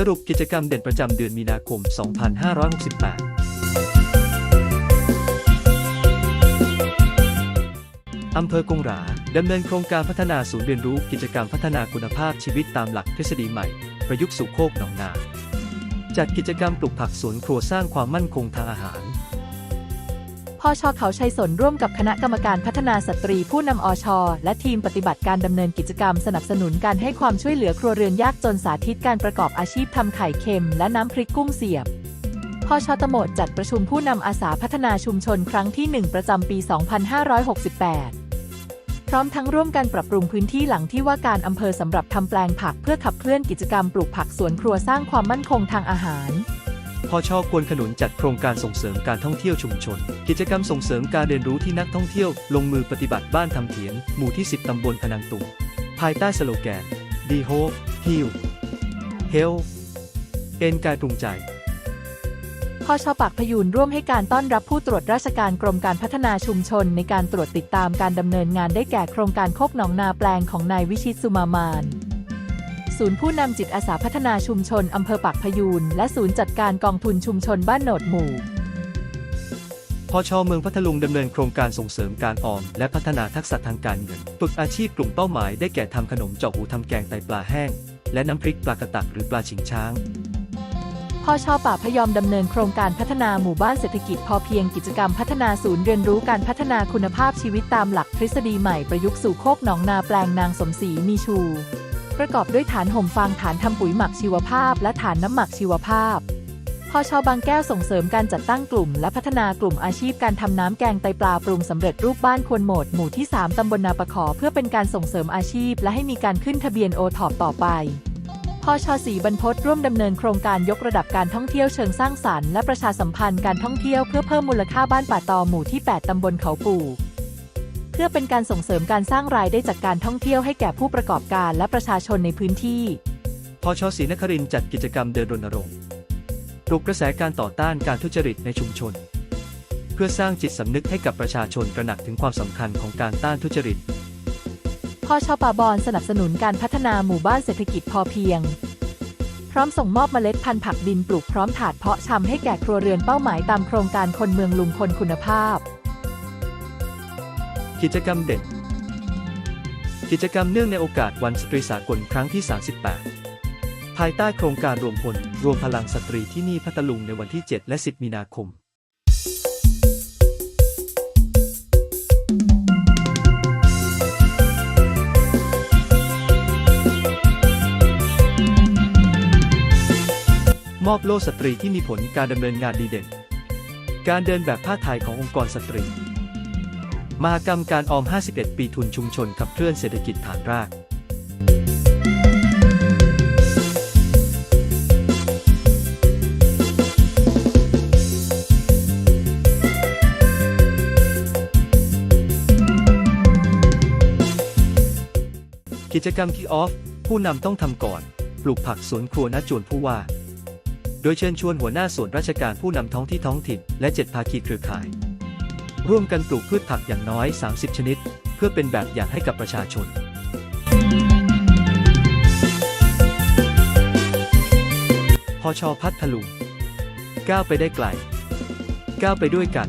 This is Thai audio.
สรุปกิจกรรมเด่นประจำเดือนมีนาคม 2568 อำเภอกงหรา ดำเนินโครงการพัฒนาศูนย์เรียนรู้กิจกรรมพัฒนาคุณภาพชีวิตตามหลักทฤษฎีใหม่ ประยุกต์สู่โคกหนองนา จัดกิจกรรมปลูกผักสวนครัวสร้างความมั่นคงทางอาหาร พอชอเขาชัยสนร่วมกับคณะกรรมการพัฒนาสตรีผู้นำอชและทีมปฏิบัติการดำเนินกิจกรรมสนับสนุนการให้ความช่วยเหลือครัวเรือนยากจนสาธิตการประกอบอาชีพทำไข่เค็มและน้ำพริกกุ้งเสียบพอชตโมดจัดประชุมผู้นำอาสาพัฒนาชุมชนครั้งที่ 1 ประจำปี 2568 พร้อมทั้งร่วมกันปรับปรุงพื้นที่หลังที่ว่าการอำเภอสำหรับทำแปลงผักเพื่อขับเคลื่อนกิจกรรมปลูกผักสวนครัวสร้างความมั่นคงทางอาหาร พอชอควรขนุนจัดโครงการส่งเสริมการท่องเที่ยวชุมชน กิจกรรมส่งเสริมการเรียนรู้ที่นักท่องเที่ยว ลงมือปฏิบัติบ้านทำเถียนหมู่ที่ 10 ตำบลพนังตุงภายใต้สโลแกน ดีโฮฮิลเฮลเอ็นกายปรุงใจพอชปากพยูนร่วมให้การต้อนรับผู้ตรวจราชการกรมการพัฒนาชุมชน ในการตรวจติดตามการดำเนินงานได้แก่โครงการโคกหนองนาแปลงของนายวิชิตสุมามาน ศูนย์ผู้นำจิตอาสาพัฒนาชุมชนอำเภอปากพยูน และศูนย์จัดการกองทุนชุมชนบ้านโหนดหมู่พอชอเมืองพัทลุงดำเนินโครงการส่งเสริมการออม และพัฒนาทักษะทางการเงินฝึกอาชีพกลุ่มเป้าหมายได้แก่ทำขนมเจาะหูทำแกงไตปลาแห้ง และน้ำพริกปลากระตักหรือปลาฉิงช้างพอชอป่าพยอมดำเนินโครงการพัฒนาหมู่บ้านเศรษฐกิจพอเพียงกิจกรรมพัฒนาศูนย์เรียนรู้การพัฒนาคุณภาพชีวิตตามหลักทฤษฎีใหม่ประยุกต์สู่โคกหนองนาแปลงนางสมศรีมีชู ประกอบด้วยฐานห่มฟางฐานทำปุ๋ยหมักชีวภาพ และฐานน้ำหมักชีวภาพพอชอบางแก้วส่งเสริมการจัดตั้งกลุ่ม และพัฒนากลุ่มอาชีพการทำน้ำแกงไตปลาปรุงสำเร็จรูปบ้านควรโหมดหมู่ที่ 3 ตำบลนาปะขอ เพื่อเป็นการส่งเสริมอาชีพ และให้มีการขึ้นทะเบียนโอทอปต่อไปพอชอสีบรรพตร่วมดำเนินโครงการยกระดับการท่องเที่ยวเชิงสร้างสรรค์และประชาสัมพันธ์การท่องเที่ยวเพื่อเพิ่มมูลค่าบ้านป่าตอหมู่ที่ 8 ตำบลเขาปู่ พื่อเป็นการส่งเสริมการสร้างรายได้จากการท่องเที่ยวให้แก่ผู้ประกอบการและประชาชนในพื้นที่พอชอศรีนครินทร์จัดกิจกรรมเดินรณรงค์ปลุกกระแสการต่อต้านการทุจริตในชุมชน เพื่อสร้างจิตสำนึกให้กับประชาชนตระหนักถึงความสำคัญของการต้านทุจริตพอชป่าบอนสนับสนุนการพัฒนาหมู่บ้านเศรษฐกิจพอเพียง พร้อมส่งมอบเมล็ดพันธุ์ผักดินปลูกพร้อมถาดเพาะชำให้แก่ครัวเรือนเป้าหมายตามโครงการคนเมืองลุงคนคุณภาพ กิจกรรมเด่น กิจกรรมเนื่องในโอกาสวันสตรีสากลครั้งที่ 38 ภายใต้โครงการรวมพล รวมพลังสตรีที่นี่พัทลุงในวันที่ 7 และ 10 มีนาคมมอบโล่สตรีที่มีผลการดำเนินงานดีเด่น การเดินแบบผ้าไทยขององค์กรสตรี มหกรรมการออม 51 ปีทุนชุมชนขับเคลื่อนเศรษฐกิจฐานราก กิจกรรมที่ออฟ ผู้นำต้องทำก่อน ปลูกผักสวนครัวณจวนผู้ว่า โดยเชิญชวนหัวหน้าส่วนราชการผู้นำท้องที่ท้องถิ่น และเจ็ดภาคีเครือข่าย ร่วมกันปลูกพืชผักอย่างน้อย 30 ชนิด เพื่อเป็นแบบอย่างให้กับประชาชนพอชอพัทลุงก้าวไปได้ไกล ก้าวไปด้วยกัน